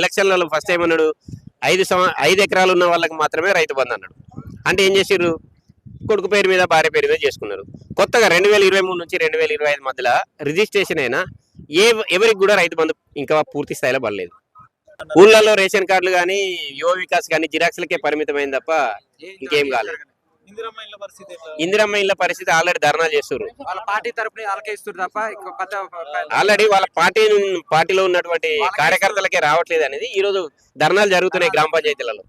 ఎలక్షన్లలో first time అన్నాడు ఐదు సంవ ఐదు ఎకరాలు ఉన్న వాళ్ళకి మాత్రమే రైతు బంధు అన్నాడు. అంటే ఏం చేసిర్రు? కొడుకు పేరు మీద భార్య పేరు మీద చేసుకున్నారు. కొత్తగా రెండు వేల ఇరవై మూడు నుంచి రెండు వేల ఇరవై ఐదు మధ్యలో రిజిస్ట్రేషన్ అయినా ఏ ఎవరికి కూడా రైతు బంధు ఇంకా పూర్తి స్థాయిలో పడలేదు. ఊళ్ళల్లో రేషన్ కార్డులు కానీ యువ వికాస్ కానీ జిరాక్స్లకే పరిమితమైంది తప్ప ఇంకేం కాలేదు. ఇందిరమ్మ ఇళ్ళ పరిస్థితి ఆల్రెడీ ధర్నా చేస్తున్నారు వాళ్ళ పార్టీ తరపున వాళ్ళకే ఇస్తారు తప్ప ఆల్రెడీ వాళ్ళ పార్టీ పార్టీలో ఉన్నటువంటి కార్యకర్తలకే రావట్లేదు అనేది ఈ రోజు ధర్నాలు జరుగుతున్నాయి గ్రామ పంచాయతీలలో.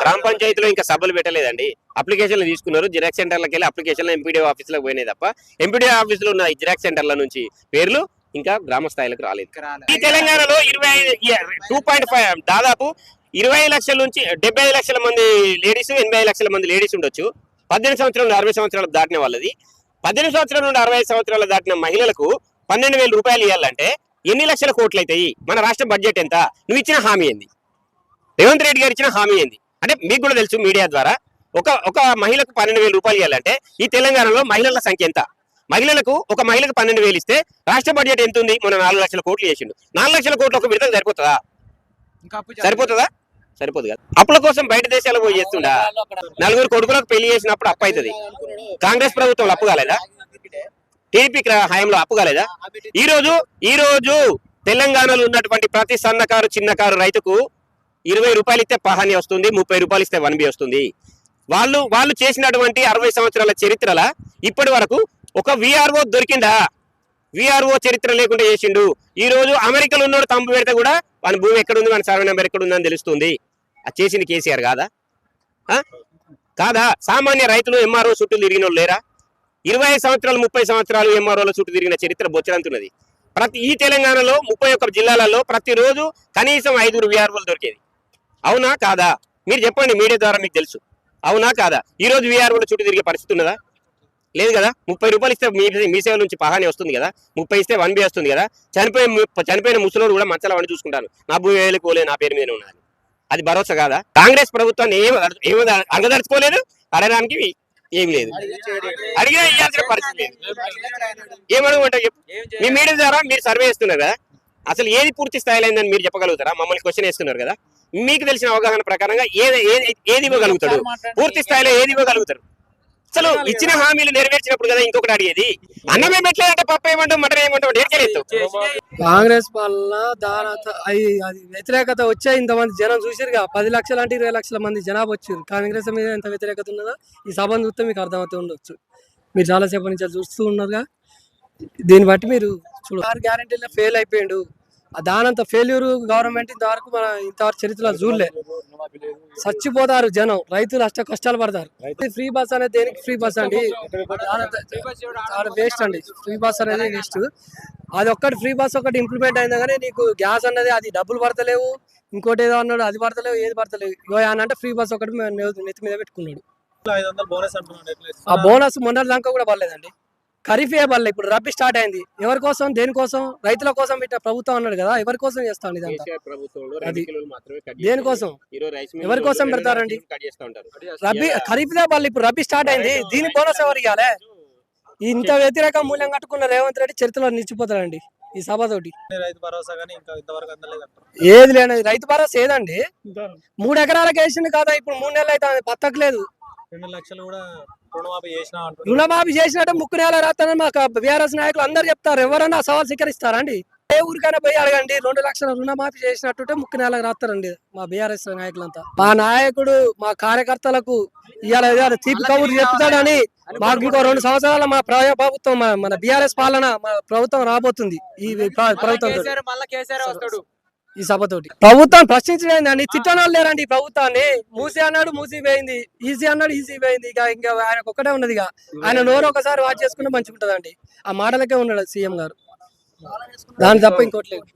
గ్రామ పంచాయతీలో ఇంకా సభలు పెట్టలేదండి. అప్లికేషన్లు తీసుకున్నారు. జిరాక్స్ సెంటర్లకు వెళ్ళి అప్లికేషన్లు ఎంపీడీ ఆఫీసులకు పోయినాయి తప్ప ఎంపీడీ ఆఫీసులో ఉన్న జిరాక్స్ సెంటర్ల నుంచి పేర్లు ఇంకా గ్రామ స్థాయిలకు రాలేదు. ఈ తెలంగాణలో ఇరవై టూ పాయింట్ ఫైవ్ దాదాపు ఇరవై లక్షల నుంచి డెబ్బై ఐదు లక్షల మంది లేడీస్ ఎనభై ఐదు లక్షల మంది లేడీస్ ఉండొచ్చు. పద్దెనిమిది సంవత్సరాల నుండి అరవై సంవత్సరాలు దాటిన వాళ్ళది. పద్దెనిమిది సంవత్సరాల నుండి అరవై సంవత్సరాలు దాటిన మహిళలకు పన్నెండు వేల రూపాయలు ఇవ్వాలంటే ఎన్ని లక్షల కోట్లు అవుతాయి మన రాష్ట్ర బడ్జెట్ ఎంత? నువ్వు ఇచ్చిన హామీ ఏంది? రేవంత్ రెడ్డి గారు ఇచ్చిన హామీ ఏంది? అంటే మీకు కూడా తెలుసు మీడియా ద్వారా. ఒక ఒక మహిళకు పన్నెండు వేల రూపాయలు ఇవ్వాలంటే ఈ తెలంగాణలో మహిళల సంఖ్య ఎంత? మహిళలకు ఒక మహిళకు పన్నెండు వేలు ఇస్తే రాష్ట్ర బడ్జెట్ ఎంత ఉంది? మన నాలుగు లక్షల కోట్లు చేసిండు. నాలుగు లక్షల కోట్లు ఒక విడతలు సరిపోతుందా. సరిపోతుందా? సరిపోదు కదా. అప్పుల కోసం బయట దేశాలకు పోయి చేస్తుండా? నలుగురు కొడుకులకు పెళ్ళి చేసినప్పుడు అప్పు అవుతుంది కాంగ్రెస్ ప్రభుత్వం అప్పు కాలేదా? టీడీపీ హయాంలో అప్పు కాలేదా? ఈ రోజు ఈ రోజు తెలంగాణలో ఉన్నటువంటి ప్రతి సన్నకారు చిన్నకారు రైతుకు ఇరవై రూపాయలు ఇస్తే పహాని వస్తుంది ముప్పై రూపాయలు ఇస్తే వన్ బి వస్తుంది. వాళ్ళు వాళ్ళు చేసినటువంటి అరవై సంవత్సరాల చరిత్రల ఇప్పటి వరకు ఒక విఆర్ఓ దొరికిందా? విఆర్ఓ చరిత్ర లేకుండా చేసిండు. ఈ రోజు అమెరికాలో ఉన్నోడు తంపు పెడితే కూడా వాని భూమి ఎక్కడుంది వాని సర్వే నెంబర్ ఎక్కడుందని తెలుస్తుంది. చేసింది కేసీఆర్ కాదా? కాదా? సామాన్య రైతులు ఎంఆర్ఓ చుట్టూ తిరిగిన లేరా? ఇరవై సంవత్సరాలు ముప్పై సంవత్సరాలు ఎంఆర్ఓల చుట్టూ తిరిగిన చరిత్ర బొచ్చరంతున్నది ప్రతి ఈ తెలంగాణలో ముప్పై ఒక్క జిల్లాలలో ప్రతిరోజు కనీసం ఐదుగురు విఆర్ఓలు దొరికేది. అవునా కాదా? మీరు చెప్పండి మీడియా ద్వారా మీకు తెలుసు. అవునా కాదా? ఈ రోజు విఆర్ఓల చుట్టూ తిరిగే పరిస్థితి ఉన్నదా? లేదు కదా? ముప్పై రూపాయలు ఇస్తే మీ మీ సేవ నుంచి పహాని వస్తుంది కదా? ముప్పై ఇస్తే వన్ బి వస్తుంది కదా? చనిపోయిన చనిపోయిన ముసలోడు కూడా మంచాల వండి చూసుకుంటాను. నా భూమి వేలకు పోలే నా పేరు మీద ఉన్నారు అది భరోసా కాదా? కాంగ్రెస్ ప్రభుత్వాన్ని ఏం ఏమి అడగదలుచుకోలేదు అడగడానికి ఏం లేదు. అడిగినా ఇవ్వాల్సిన పరిస్థితి లేదు. ఏమడగమంటావు చెప్పు. మీ? మీడియా ద్వారా మీరు సర్వే చేస్తున్నారు? కదా అసలు ఏది పూర్తి స్థాయిలో అయిందని మీరు చెప్పగలుగుతారా? మమ్మల్ని క్వశ్చన్ వేస్తున్నారు కదా. మీకు తెలిసిన అవగాహన ప్రకారంగా ఏది ఏది- ఏది ఇవ్వగలుగుతాడు? పూర్తి స్థాయిలో ఏది ఇవ్వగలుగుతారు అసలు ఇచ్చిన హామీలు నెరవేర్చినప్పుడు కదా ఇంకొకటి అడిగేది. అన్నమే పెట్టలేదంటే పప్పు ఏమంటావు మటన్ చేసినాయి. కాంగ్రెస్ పాలన దాని వ్యతిరేకత వచ్చే ఇంతమంది జనం చూసిరుగా పది లక్షల అంటే ఇరవై లక్షల మంది జనాభా వచ్చారు కాంగ్రెస్ మీద ఎంత వ్యతిరేకత ఉన్నదో ఈ సభను చూస్తే మీకు అర్థమవుతూ ఉండొచ్చు. మీరు చాలాసేపు నుంచి చూస్తూ ఉన్నారుగా. దీన్ని బట్టి మీరు చూడ గ్యారంటీలో ఫెయిల్ అయిపోయిండు. దానంత ఫెయిల్యూర్ గవర్నమెంట్ ఇంతవరకు మన ఇంతవరకు చరిత్రలో చూడలే. చచ్చిపోతారు జనం. రైతులు అష్ట కష్టాలు పడతారు. ఫ్రీ బస్ అనేది దేనికి ఫ్రీ బస్ అండి? చాలా వేస్ట్ అండి. ఫ్రీ బస్ అనేది వేస్ట్ అది ఒక్కటి ఫ్రీ బస్ ఒకటి ఇంప్లిమెంట్ అయిందా కానీ నీకు గ్యాస్ అన్నది అది డబ్బులు పడతలేవు. ఇంకోటి ఏదో అన్నాడు అది పడతలేవు ఏది పడతలేవు. ఇగో అంటే ఫ్రీ బస్ ఒకటి నెత్తి మీద పెట్టుకున్నాడు. ఆ? బోనస్ మొన్న దాకా కూడా పడలేదండి. ఖరీఫ్ ఏ పడలే ఇప్పుడు రబ్బీ స్టార్ట్ అయింది. ఎవరి కోసం దేనికోసం రైతుల కోసం పెట్టిన ప్రభుత్వం అన్నాడు కదా ఎవరి కోసం చేస్తాను దేనికోసం ఎవరి కోసం రెండు పెడతారండి? కిలోలు కట్ చేస్తా ఉంటారు. రబ్బీ ఖరీఫ్ పడలే ఇప్పుడు రబ్బీ స్టార్ట్ అయింది. దీని బోనస్ ఎవరు ఇవ్వాలి ఇంత వ్యతిరేక మూల్యం కట్టుకున్న రేవంత్ రెడ్డి చరిత్రలో నిలిచిపోతాడండి ఈ సభతోటి రైతు భరోసా కానీ ఇంకా ఇంతవరకు అందలేదు అంటారు. ఏది లేని రైతు భరోసా ఏదండి? మూడు ఎకరాలకు వేసింది కదా? ఇప్పుడు మూడు నెలలు అయితే పత్తకలేదు రెండు లక్షలు కూడా రుణమాఫీ చేసినా అంటున్నారు. రుణమాఫీ చేసినట్టు ముక్కు నెల రాస్తానని మాకు బీఆర్ఎస్ నాయకులు అందరు చెప్తారు. ఎవరన్నా సవాల్ స్వీకరిస్తారా అండి? ఏ ఊరికైనా పోయి అడగండి. రెండు లక్షల రుణమాఫీ చేసినట్టుంటే ముక్కు నెలకు రాస్తారండి మా బీఆర్ఎస్ నాయకులంతా. మా నాయకుడు మా కార్యకర్తలకు ఇవాళ తీపి కబుర్లు చెప్తాడని మాకు ఇంకో రెండు సంవత్సరాల మా ప్ర- ప్రభుత్వం మన బీఆర్ఎస్ పాలన మా ప్రభుత్వం రాబోతుంది. ఈ ప్రభుత్వం ఈ సభతోటి. ప్రభుత్వం ప్రశ్నించలేదండి తిట్టడం లేరండి ప్రభుత్వాన్ని. మూసి అన్నాడు మూసి పోయింది. ఈజీ అన్నాడు ఈజీ పోయింది. ఇక ఇంకా ఆయనకు ఒక్కటే ఉన్నది ఇక. ఆయన నోరు ఒకసారి వాచ్ చేసుకుంటే మంచిగా ఉంటదండి ఆ మాటలకే ఉన్నాడు సీఎం గారు. దాని తప్ప ఇంకోటి లేదు.